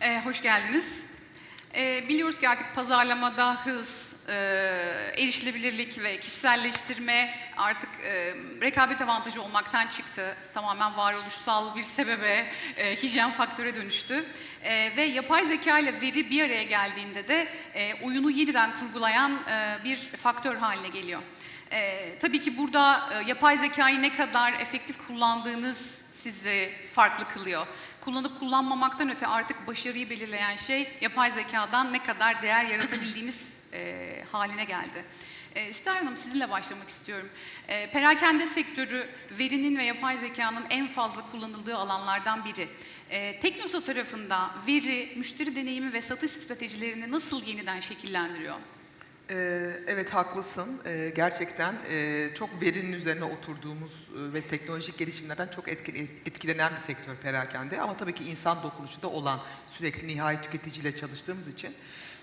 Ee, hoş geldiniz. Ee, biliyoruz ki artık pazarlamada hız, e, erişilebilirlik ve kişiselleştirme artık e, rekabet avantajı olmaktan çıktı. Tamamen varoluşsal bir sebebe, e, hijyen faktöre dönüştü. E, ve yapay zeka ile veri bir araya geldiğinde de e, oyunu yeniden kurgulayan e, bir faktör haline geliyor. E, tabii ki burada e, yapay zekayı ne kadar efektif kullandığınız sizi farklı kılıyor. Kullanıp kullanmamaktan öte artık başarıyı belirleyen şey yapay zekadan ne kadar değer yaratabildiğimiz e, haline geldi. E, İster Hanım sizinle başlamak istiyorum. E, perakende sektörü verinin ve yapay zekanın en fazla kullanıldığı alanlardan biri. E, Teknosa tarafında veri, müşteri deneyimi ve satış stratejilerini nasıl yeniden şekillendiriyor? Ee, Evet haklısın. Ee, Gerçekten e, çok verinin üzerine oturduğumuz e, ve teknolojik gelişimlerden çok etkile- etkilenen bir sektör perakende. Ama tabii ki insan dokunuşu da olan sürekli nihai tüketiciyle çalıştığımız için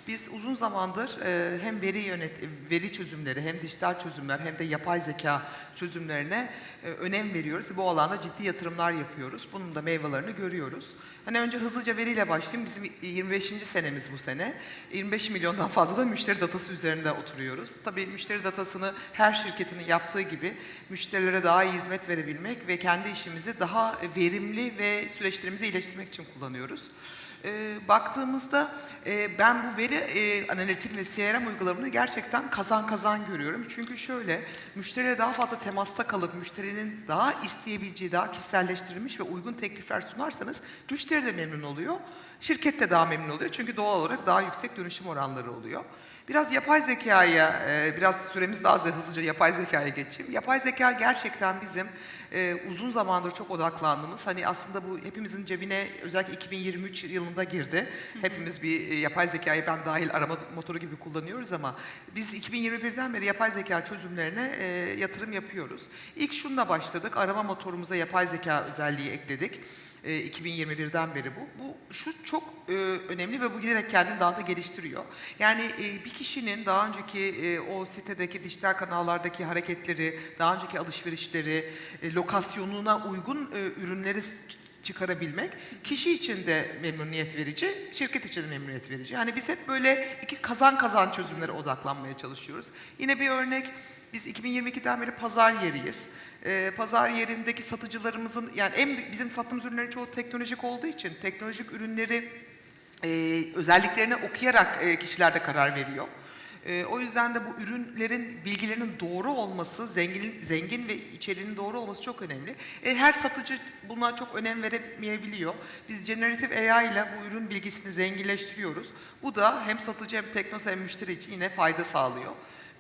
biz uzun zamandır e, hem veri yönet veri çözümleri hem dijital çözümler hem de yapay zeka çözümlerine e, önem veriyoruz. Bu alanda ciddi yatırımlar yapıyoruz. Bunun da meyvelerini görüyoruz. Hani önce hızlıca veriyle başlayayım. Bizim 25. senemiz bu sene. 25 milyondan fazla da müşteri datası üzerinde oturuyoruz. Tabii müşteri datasını her şirketin yaptığı gibi müşterilere daha iyi hizmet verebilmek ve kendi işimizi daha verimli ve süreçlerimizi iyileştirmek için kullanıyoruz. Ee, baktığımızda e, ben bu veri e, analitik ve CRM uygulamalarını gerçekten kazan kazan görüyorum. Çünkü şöyle müşteriyle daha fazla temasta kalıp müşterinin daha isteyebileceği, daha kişiselleştirilmiş ve uygun teklifler sunarsanız müşteri de memnun oluyor. Şirket de daha memnun oluyor. Çünkü doğal olarak daha yüksek dönüşüm oranları oluyor. Biraz yapay zekaya, e, biraz süremiz daha az hızlıca yapay zekaya geçeyim. Yapay zeka gerçekten bizim e, uzun zamandır çok odaklandığımız, hani aslında bu hepimizin cebine özellikle 2023 yılında girdi. Hepimiz bir e, yapay zekayı ben dahil arama motoru gibi kullanıyoruz ama biz 2021'den beri yapay zeka çözümlerine yatırım yapıyoruz. İlk şununla başladık, arama motorumuza yapay zeka özelliği ekledik. E, 2021'den beri bu. Bu şu çok e, önemli ve bu giderek kendini daha da geliştiriyor. Yani e, bir kişinin daha önceki e, o sitedeki dijital kanallardaki hareketleri, daha önceki alışverişleri, e, lokasyonuna uygun e, ürünleri çıkarabilmek kişi için de memnuniyet verici, şirket için de memnuniyet verici. Yani biz hep böyle iki kazan kazan çözümlere odaklanmaya çalışıyoruz. Yine bir örnek biz 2022'den beri pazar yeriyiz. Ee, pazar yerindeki satıcılarımızın yani en bizim sattığımız ürünlerin çoğu teknolojik olduğu için teknolojik ürünleri e, özelliklerini okuyarak e, kişiler de karar veriyor. E, o yüzden de bu ürünlerin bilgilerinin doğru olması, zengin, zengin ve içeriğinin doğru olması çok önemli. E, her satıcı buna çok önem veremeyebiliyor. Biz generatif AI ile bu ürün bilgisini zenginleştiriyoruz. Bu da hem satıcı hem teknosa hem müşteri için yine fayda sağlıyor.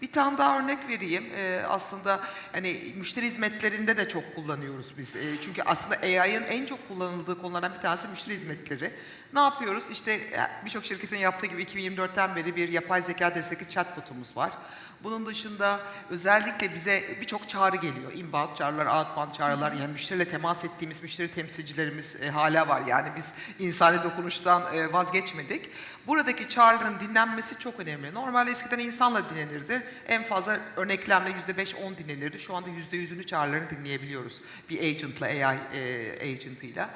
Bir tane daha örnek vereyim. Ee, aslında hani müşteri hizmetlerinde de çok kullanıyoruz biz. Ee, çünkü aslında AI'ın en çok kullanıldığı konulardan bir tanesi müşteri hizmetleri. Ne yapıyoruz? İşte e, birçok şirketin yaptığı gibi 2024'ten beri bir yapay zeka destekli chatbotumuz var. Bunun dışında özellikle bize birçok çağrı geliyor. Inbound çağrılar, outbound çağrılar. Yani müşteriyle temas ettiğimiz müşteri temsilcilerimiz e, hala var. Yani biz insani dokunuştan e, vazgeçmedik. Buradaki çağrıların dinlenmesi çok önemli. Normalde eskiden insanla dinlenirdi. En fazla örneklemle %5-10 dinlenirdi. Şu anda %100'ünü çağrılarını dinleyebiliyoruz. Bir agentla, AI e, agentıyla.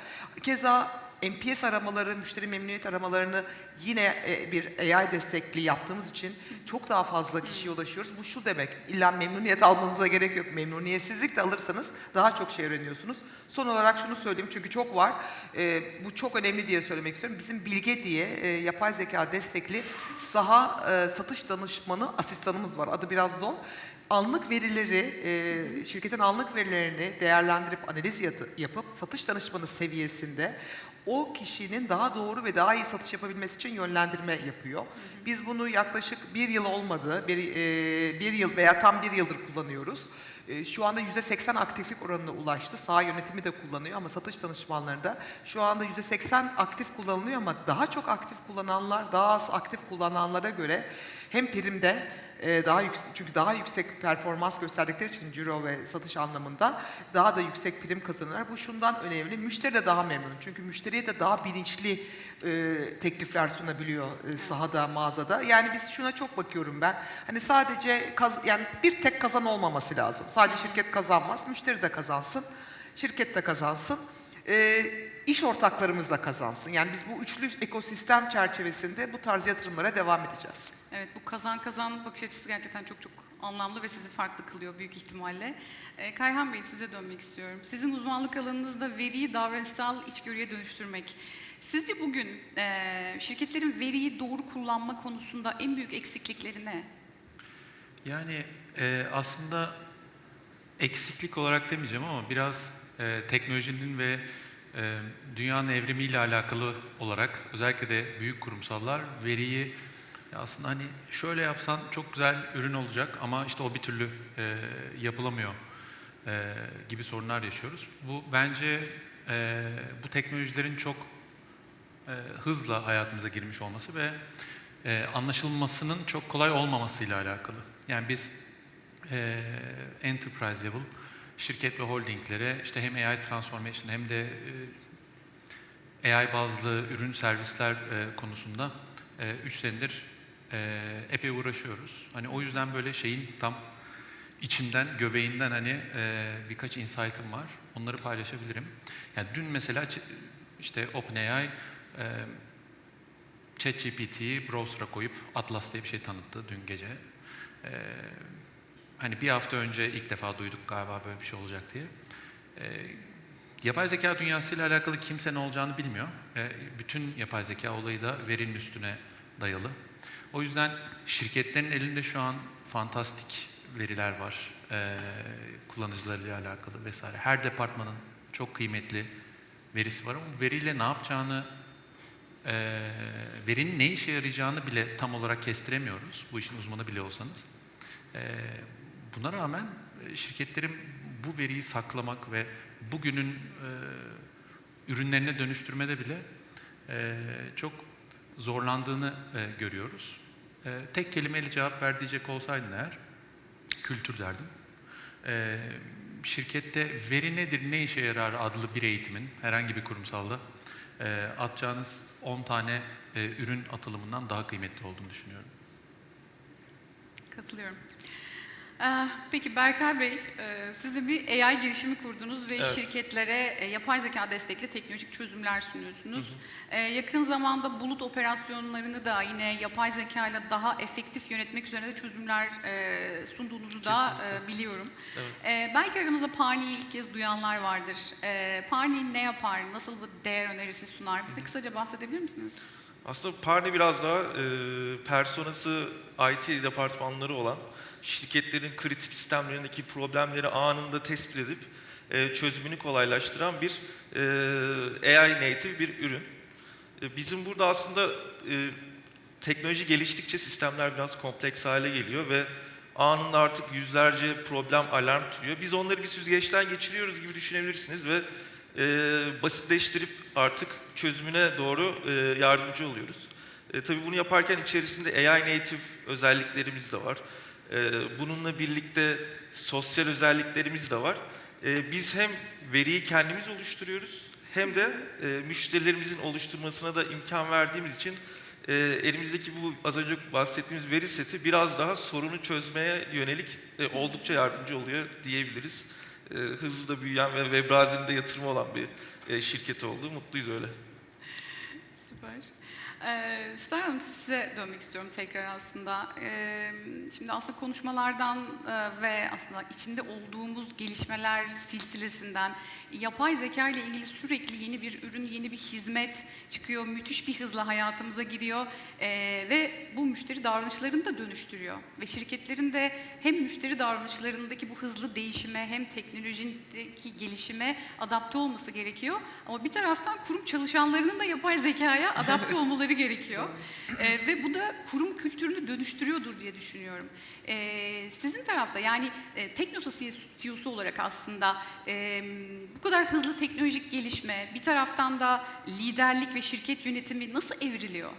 Keza NPS aramaları, müşteri memnuniyet aramalarını yine e, bir AI destekli yaptığımız için çok daha fazla kişiye ulaşıyoruz. Bu şu demek, illa memnuniyet almanıza gerek yok. Memnuniyetsizlik de alırsanız daha çok şey öğreniyorsunuz. Son olarak şunu söyleyeyim çünkü çok var. E, bu çok önemli diye söylemek istiyorum. Bizim Bilge diye e, yapay zeka destekli saha satış danışmanı asistanımız var. Adı biraz zor. Anlık verileri, e, şirketin anlık verilerini değerlendirip analiz yapıp satış danışmanı seviyesinde o kişinin daha doğru ve daha iyi satış yapabilmesi için yönlendirme yapıyor. Biz bunu yaklaşık bir yıl olmadı, bir, e, bir yıl veya tam bir yıldır kullanıyoruz. E, Şu anda %80 aktiflik oranına ulaştı. Sağ yönetimi de kullanıyor ama satış danışmanlarında şu anda %80 aktif kullanılıyor ama daha çok aktif kullananlar daha az aktif kullananlara göre hem primde e, daha yüksek çünkü daha yüksek performans gösterdikleri için ciro ve satış anlamında daha da yüksek prim kazanırlar. Bu şundan önemli. Müşteri de daha memnun. Çünkü müşteriye de daha bilinçli e, teklifler sunabiliyor e, sahada, mağazada. Yani biz şuna çok bakıyorum ben. Hani sadece kaz, yani bir tek kazan olmaması lazım. Sadece şirket kazanmaz, müşteri de kazansın, şirket de kazansın. E, iş ortaklarımız da kazansın. Yani biz bu üçlü ekosistem çerçevesinde bu tarz yatırımlara devam edeceğiz. Evet bu kazan kazan bakış açısı gerçekten çok çok anlamlı ve sizi farklı kılıyor büyük ihtimalle. Ee, Kayhan Bey size dönmek istiyorum. Sizin uzmanlık alanınızda veriyi davranışsal içgörüye dönüştürmek. Sizce bugün e, şirketlerin veriyi doğru kullanma konusunda en büyük eksiklikleri ne? Yani e, aslında eksiklik olarak demeyeceğim ama biraz e, teknolojinin ve e, dünyanın evrimiyle alakalı olarak özellikle de büyük kurumsallar veriyi ya aslında hani şöyle yapsan çok güzel ürün olacak ama işte o bir türlü e, yapılamıyor e, gibi sorunlar yaşıyoruz. Bu bence e, bu teknolojilerin çok e, hızla hayatımıza girmiş olması ve e, anlaşılmasının çok kolay olmamasıyla alakalı. Yani biz e, enterprise level şirket ve holdinglere işte hem AI transformation hem de e, AI bazlı ürün servisler e, konusunda 3 senedir e, epey uğraşıyoruz. Hani o yüzden böyle şeyin tam içinden, göbeğinden hani e, birkaç insight'ım var. Onları paylaşabilirim. Yani dün mesela işte OpenAI e, ChatGPT'yi browser'a koyup Atlas diye bir şey tanıttı dün gece. E, hani bir hafta önce ilk defa duyduk galiba böyle bir şey olacak diye. E, yapay zeka dünyasıyla alakalı kimse ne olacağını bilmiyor. E, bütün yapay zeka olayı da verinin üstüne dayalı. O yüzden şirketlerin elinde şu an fantastik veriler var. E, kullanıcılarıyla alakalı vesaire. Her departmanın çok kıymetli verisi var ama veriyle ne yapacağını, e, verinin ne işe yarayacağını bile tam olarak kestiremiyoruz. Bu işin uzmanı bile olsanız. E, buna rağmen e, şirketlerin bu veriyi saklamak ve bugünün e, ürünlerine dönüştürmede bile e, çok zorlandığını e, görüyoruz. E, tek kelimeyle cevap ver diyecek olsaydın eğer, kültür derdim. E, şirkette veri nedir, ne işe yarar adlı bir eğitimin herhangi bir kurumsalda e, atacağınız 10 tane e, ürün atılımından daha kıymetli olduğunu düşünüyorum. Katılıyorum. Ee, Peki Berkay Bey, e, siz de bir AI girişimi kurdunuz ve Evet. şirketlere e, yapay zeka destekli teknolojik çözümler sunuyorsunuz. Ee, Yakın zamanda bulut operasyonlarını da yine yapay zeka ile daha efektif yönetmek üzerine de çözümler sunduğunuzu da e, biliyorum. Ee, Belki aramızda Parni'yi ilk kez duyanlar vardır. Parni ne yapar, nasıl bir değer önerisi sunar? Bize kısaca bahsedebilir misiniz? Aslında Parni biraz daha e, personası IT departmanları olan şirketlerin kritik sistemlerindeki problemleri anında tespit edip e, çözümünü kolaylaştıran bir e, AI native bir ürün. E, bizim burada aslında e, teknoloji geliştikçe sistemler biraz kompleks hale geliyor ve anında artık yüzlerce problem alarm türüyor. Biz onları bir süzgeçten geçiriyoruz gibi düşünebilirsiniz ve e, basitleştirip artık çözümüne doğru e, yardımcı oluyoruz. E, tabii bunu yaparken içerisinde AI native özelliklerimiz de var. E, bununla birlikte sosyal özelliklerimiz de var. E, biz hem veriyi kendimiz oluşturuyoruz hem de müşterilerimizin oluşturmasına da imkan verdiğimiz için elimizdeki bu az önce bahsettiğimiz veri seti biraz daha sorunu çözmeye yönelik oldukça yardımcı oluyor diyebiliriz. Hızlı da büyüyen ve Webrazil'de yatırımı olan bir e, şirket oldu. Mutluyuz öyle. Süper. Ee, Star Hanım size dönmek istiyorum tekrar aslında. Ee, şimdi aslında konuşmalardan e, ve aslında içinde olduğumuz gelişmeler silsilesinden yapay zeka ile ilgili sürekli yeni bir ürün, yeni bir hizmet çıkıyor. Müthiş bir hızla hayatımıza giriyor Ee, ve bu müşteri davranışlarını da dönüştürüyor. Ve şirketlerin de hem müşteri davranışlarındaki bu hızlı değişime hem teknolojideki gelişime adapte olması gerekiyor. Ama bir taraftan kurum çalışanlarının da yapay zekaya adapte olmaları gerekiyor. Ee, ve bu da kurum kültürünü dönüştürüyordur diye düşünüyorum. Ee, sizin tarafta yani e, Teknosa CEO'su olarak aslında e, bu kadar hızlı teknolojik gelişme bir taraftan da liderlik ve şirket yönetimi nasıl evriliyor?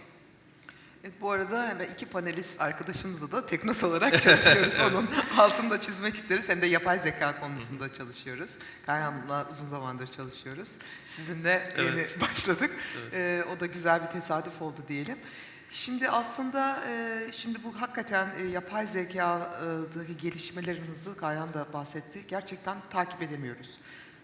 Evet, bu arada hemen iki panelist arkadaşımızla da Teknos olarak çalışıyoruz. Onun altını da çizmek isteriz. Hem de yapay zeka konusunda çalışıyoruz. Kayhan'la uzun zamandır çalışıyoruz. Sizinle yeni Evet. başladık. Ee, o da güzel bir tesadüf oldu diyelim. Şimdi aslında e, şimdi bu hakikaten e, yapay zekadaki gelişmelerin hızı Kayhan da bahsetti. Gerçekten takip edemiyoruz.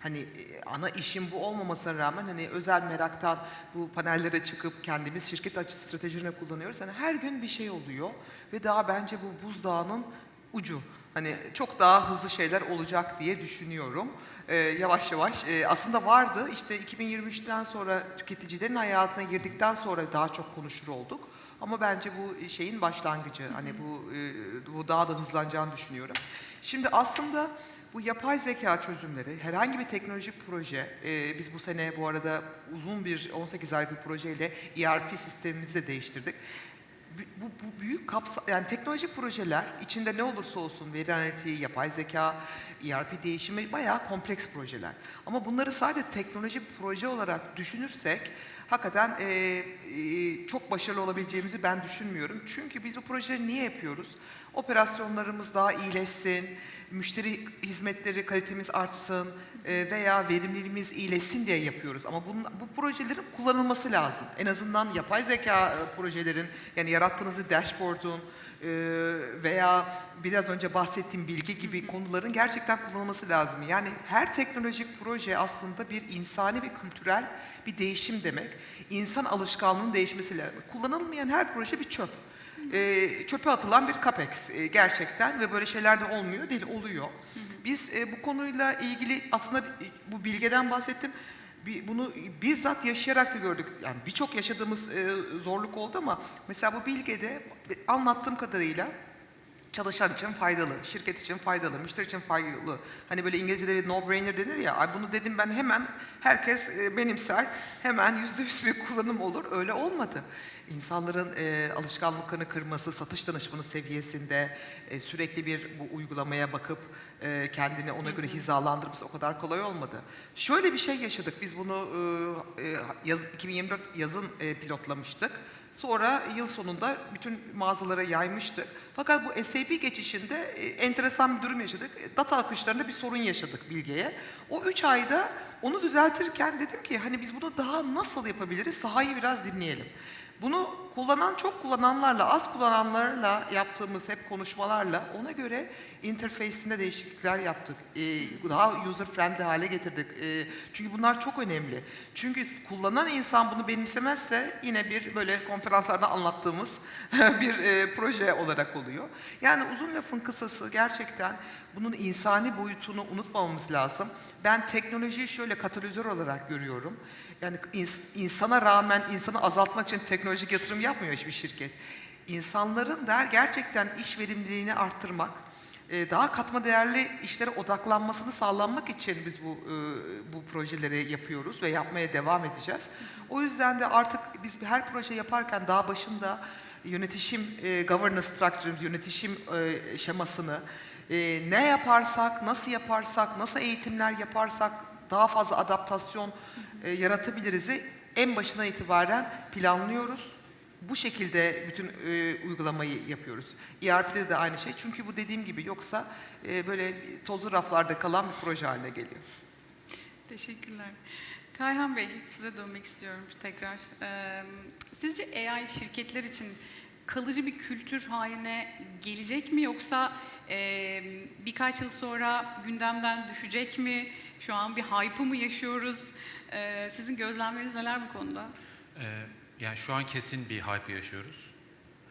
Hani e, ana işim bu olmamasına rağmen hani özel meraktan bu panellere çıkıp kendimiz şirket açı stratejilerine kullanıyoruz. Hani her gün bir şey oluyor ve daha bence bu buzdağının ucu. Hani çok daha hızlı şeyler olacak diye düşünüyorum. Ee, yavaş yavaş e, aslında vardı işte 2023'ten sonra tüketicilerin hayatına girdikten sonra daha çok konuşur olduk. Ama bence bu şeyin başlangıcı. Hani bu e, bu daha da hızlanacağını düşünüyorum. Şimdi aslında bu yapay zeka çözümleri, herhangi bir teknolojik proje, e, biz bu sene bu arada uzun bir 18 aylık bir projeyle ERP sistemimizi de değiştirdik. Bu, bu büyük kapsa yani teknolojik projeler içinde ne olursa olsun veri analitiği, yapay zeka, ERP değişimi bayağı kompleks projeler. Ama bunları sadece teknolojik proje olarak düşünürsek hakikaten e, e, çok başarılı olabileceğimizi ben düşünmüyorum. Çünkü biz bu projeleri niye yapıyoruz? Operasyonlarımız daha iyileşsin, müşteri hizmetleri kalitemiz artsın e, veya verimliliğimiz iyileşsin diye yapıyoruz. Ama bunun, bu projelerin kullanılması lazım. En azından yapay zeka projelerin yani yarattığınız dashboard'un veya biraz önce bahsettiğim bilgi gibi konuların gerçekten kullanılması lazım. Yani her teknolojik proje aslında bir insani ve kültürel bir değişim demek. İnsan alışkanlığının değişmesi lazım. Kullanılmayan her proje bir çöp. E, çöpe atılan bir capex e, gerçekten ve böyle şeyler de olmuyor değil oluyor. Biz e, bu konuyla ilgili aslında bu bilgeden bahsettim. Bunu bizzat yaşayarak da gördük. Yani birçok yaşadığımız e, zorluk oldu ama mesela bu bilgede anlattığım kadarıyla çalışan için faydalı, şirket için faydalı, müşteri için faydalı. Hani böyle İngilizce'de bir no-brainer denir ya. Ay bunu dedim ben hemen herkes e, benimser. Hemen yüzde yüz bir kullanım olur. Öyle olmadı. İnsanların e, alışkanlıklarını kırması, satış danışmanı seviyesinde e, sürekli bir bu uygulamaya bakıp e, kendini ona göre hizalandırması o kadar kolay olmadı. Şöyle bir şey yaşadık. Biz bunu e, e, yaz, 2024 yazın e, pilotlamıştık. Sonra yıl sonunda bütün mağazalara yaymıştık. Fakat bu SAP geçişinde e, enteresan bir durum yaşadık. E, Data akışlarında bir sorun yaşadık bilgiye. O üç ayda onu düzeltirken dedim ki hani biz bunu daha nasıl yapabiliriz? Sahayı biraz dinleyelim. Bunu kullanan çok kullananlarla, az kullananlarla yaptığımız hep konuşmalarla ona göre interface'inde değişiklikler yaptık. Ee, daha user friendly hale getirdik. Ee, çünkü bunlar çok önemli. Çünkü kullanan insan bunu benimsemezse yine bir böyle konferanslarda anlattığımız bir e, proje olarak oluyor. Yani uzun lafın kısası gerçekten bunun insani boyutunu unutmamamız lazım. Ben teknolojiyi şöyle katalizör olarak görüyorum. Yani ins- insana rağmen insanı azaltmak için teknolojik yatırım yapmıyor hiçbir şirket. İnsanların da gerçekten iş verimliliğini arttırmak, e, daha katma değerli işlere odaklanmasını sağlanmak için biz bu e, bu projeleri yapıyoruz ve yapmaya devam edeceğiz. O yüzden de artık biz her proje yaparken daha başında yönetişim e, governance structure'ını, yönetişim şemasını ne yaparsak, nasıl yaparsak, nasıl eğitimler yaparsak daha fazla adaptasyon yaratabiliriz'i en başından itibaren planlıyoruz. Bu şekilde bütün e, uygulamayı yapıyoruz. ERP'de de aynı şey. Çünkü bu dediğim gibi yoksa e, böyle tozlu raflarda kalan bir proje haline geliyor. Teşekkürler. Kayhan Bey, size dönmek istiyorum tekrar. Ee, sizce AI şirketler için kalıcı bir kültür haline gelecek mi yoksa e, birkaç yıl sonra gündemden düşecek mi? Şu an bir hype'ı mı yaşıyoruz? Ee, sizin gözlemleriniz neler bu konuda? Ee, yani şu an kesin bir hype yaşıyoruz.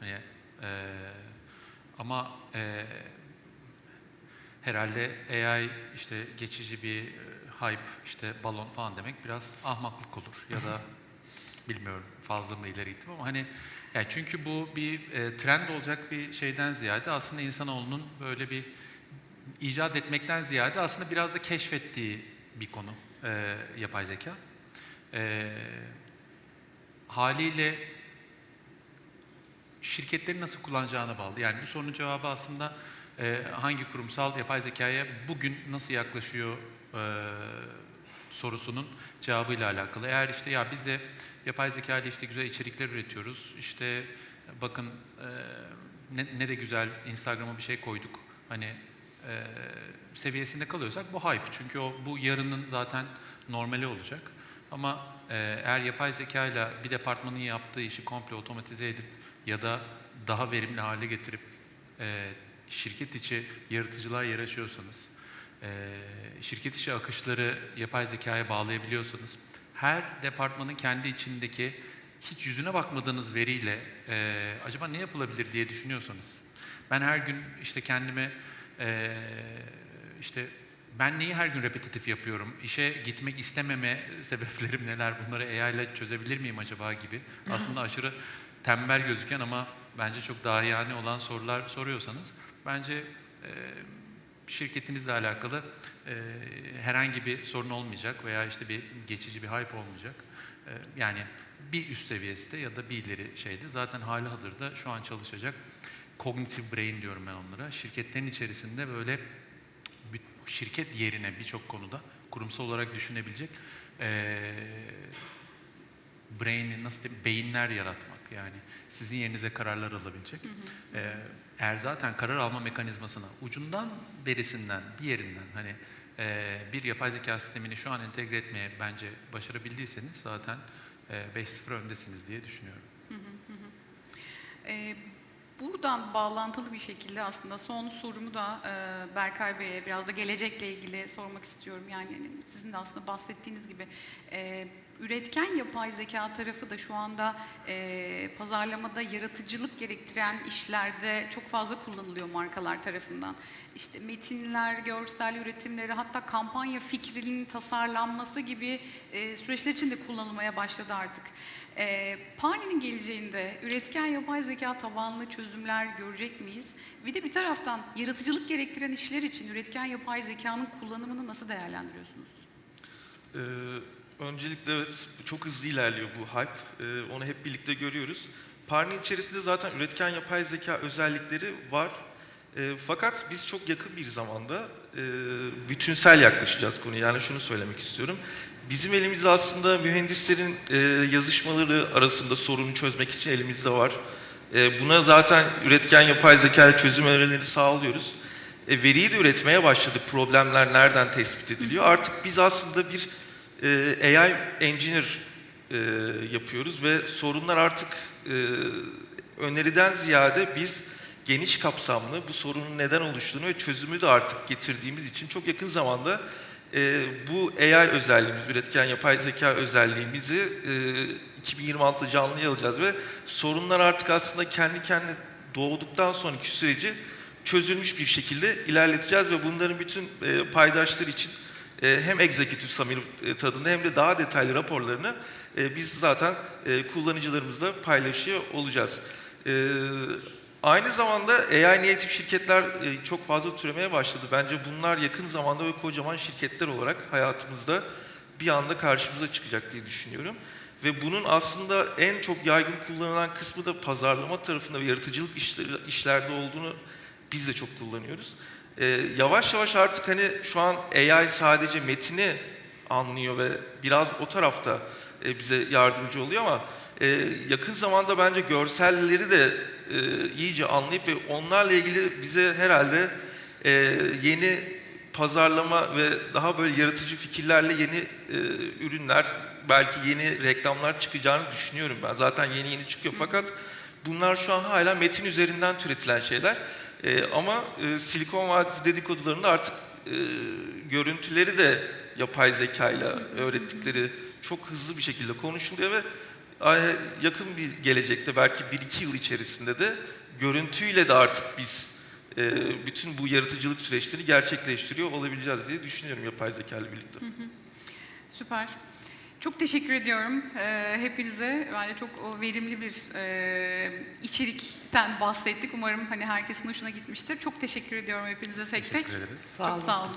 Hani e, ama e, herhalde AI işte geçici bir e, hype işte balon falan demek biraz ahmaklık olur ya da bilmiyorum fazla mı ileri gittim ama hani yani çünkü bu bir e, trend olacak bir şeyden ziyade aslında insanoğlunun böyle bir icat etmekten ziyade aslında biraz da keşfettiği bir konu e, yapay zeka. E, haliyle şirketlerin nasıl kullanacağına bağlı. Yani bu sorunun cevabı aslında e, hangi kurumsal yapay zekaya bugün nasıl yaklaşıyor e, sorusunun cevabıyla alakalı. Eğer işte ya biz de yapay zeka ile işte güzel içerikler üretiyoruz. İşte bakın e, ne, ne de güzel Instagram'a bir şey koyduk. Hani e, seviyesinde kalıyorsak bu hype. Çünkü o bu yarının zaten normali olacak. Ama e, eğer yapay zeka ile bir departmanın yaptığı işi komple otomatize edip ya da daha verimli hale getirip e, şirket içi yaratıcılığa yer e, şirket içi akışları yapay zekaya bağlayabiliyorsanız, her departmanın kendi içindeki hiç yüzüne bakmadığınız veriyle e, acaba ne yapılabilir diye düşünüyorsanız, ben her gün işte kendime e, işte ben neyi her gün repetitif yapıyorum? İşe gitmek istememe sebeplerim neler? Bunları AI ile çözebilir miyim acaba gibi. Aslında aşırı tembel gözüken ama bence çok dahiyane olan sorular soruyorsanız bence e, şirketinizle alakalı e, herhangi bir sorun olmayacak veya işte bir geçici bir hype olmayacak. E, yani bir üst seviyesinde ya da bir ileri şeyde zaten hali hazırda şu an çalışacak cognitive brain diyorum ben onlara. Şirketlerin içerisinde böyle şirket yerine birçok konuda kurumsal olarak düşünebilecek eee brain'i nasıl diyeyim beyinler yaratmak yani sizin yerinize kararlar alabilecek. Eee, eğer zaten karar alma mekanizmasına ucundan berisinden bir yerinden hani eee, bir yapay zeka sistemini şu an entegre etmeye bence başarabildiyseniz zaten eee 5-0 öndesiniz diye düşünüyorum. Ee, buradan bağlantılı bir şekilde aslında son sorumu da e, Berkay Bey'e biraz da gelecekle ilgili sormak istiyorum. Yani sizin de aslında bahsettiğiniz gibi e, üretken yapay zeka tarafı da şu anda e, pazarlamada yaratıcılık gerektiren işlerde çok fazla kullanılıyor markalar tarafından. İşte metinler, görsel üretimleri hatta kampanya fikrinin tasarlanması gibi e, süreçler için de kullanılmaya başladı artık. E, Pani'nin geleceğinde üretken yapay zeka tabanlı çözümler görecek miyiz? Bir de bir taraftan yaratıcılık gerektiren işler için üretken yapay zekanın kullanımını nasıl değerlendiriyorsunuz? Ee, öncelikle evet çok hızlı ilerliyor bu hype. Ee, onu hep birlikte görüyoruz. Parnin içerisinde zaten üretken yapay zeka özellikleri var. Ee, fakat biz çok yakın bir zamanda e, bütünsel yaklaşacağız konuya. Yani şunu söylemek istiyorum. Bizim elimizde aslında mühendislerin e, yazışmaları arasında sorunu çözmek için elimizde var. E, buna zaten üretken yapay zeka çözüm önerilerini sağlıyoruz. E, veriyi de üretmeye başladık. Problemler nereden tespit ediliyor? Artık biz aslında bir e, AI engineer e, yapıyoruz ve sorunlar artık e, öneriden ziyade biz geniş kapsamlı bu sorunun neden oluştuğunu ve çözümü de artık getirdiğimiz için çok yakın zamanda e, bu AI özelliğimiz, üretken yapay zeka özelliğimizi e, 2026'da canlıya alacağız ve sorunlar artık aslında kendi kendine doğduktan sonraki süreci çözülmüş bir şekilde ilerleteceğiz ve bunların bütün e, paydaşlar için hem executive summit e, tadında hem de daha detaylı raporlarını e, biz zaten e, kullanıcılarımızla paylaşıyor olacağız. E, aynı zamanda AI native şirketler e, çok fazla türemeye başladı. Bence bunlar yakın zamanda ve kocaman şirketler olarak hayatımızda bir anda karşımıza çıkacak diye düşünüyorum. Ve bunun aslında en çok yaygın kullanılan kısmı da pazarlama tarafında ve yaratıcılık işlerde olduğunu biz de çok kullanıyoruz. Ee, yavaş yavaş artık hani şu an AI sadece metini anlıyor ve biraz o tarafta e, bize yardımcı oluyor ama e, yakın zamanda bence görselleri de e, iyice anlayıp ve onlarla ilgili bize herhalde e, yeni pazarlama ve daha böyle yaratıcı fikirlerle yeni e, ürünler, belki yeni reklamlar çıkacağını düşünüyorum ben. Zaten yeni yeni çıkıyor fakat bunlar şu an hala metin üzerinden türetilen şeyler. E, ama e, Silikon Vadisi dedikodularında artık e, görüntüleri de yapay zekayla öğrettikleri çok hızlı bir şekilde konuşuluyor ve yakın bir gelecekte belki 1-2 yıl içerisinde de görüntüyle de artık biz e, bütün bu yaratıcılık süreçleri gerçekleştiriyor olabileceğiz diye düşünüyorum yapay zeka ile birlikte. Süper. Çok teşekkür ediyorum e, hepinize. Bence çok o, verimli bir e, içerikten bahsettik. Umarım hani herkesin hoşuna gitmiştir. Çok teşekkür ediyorum hepinize tek tek. Teşekkür ederiz. Sağ Çok olun. sağ olun.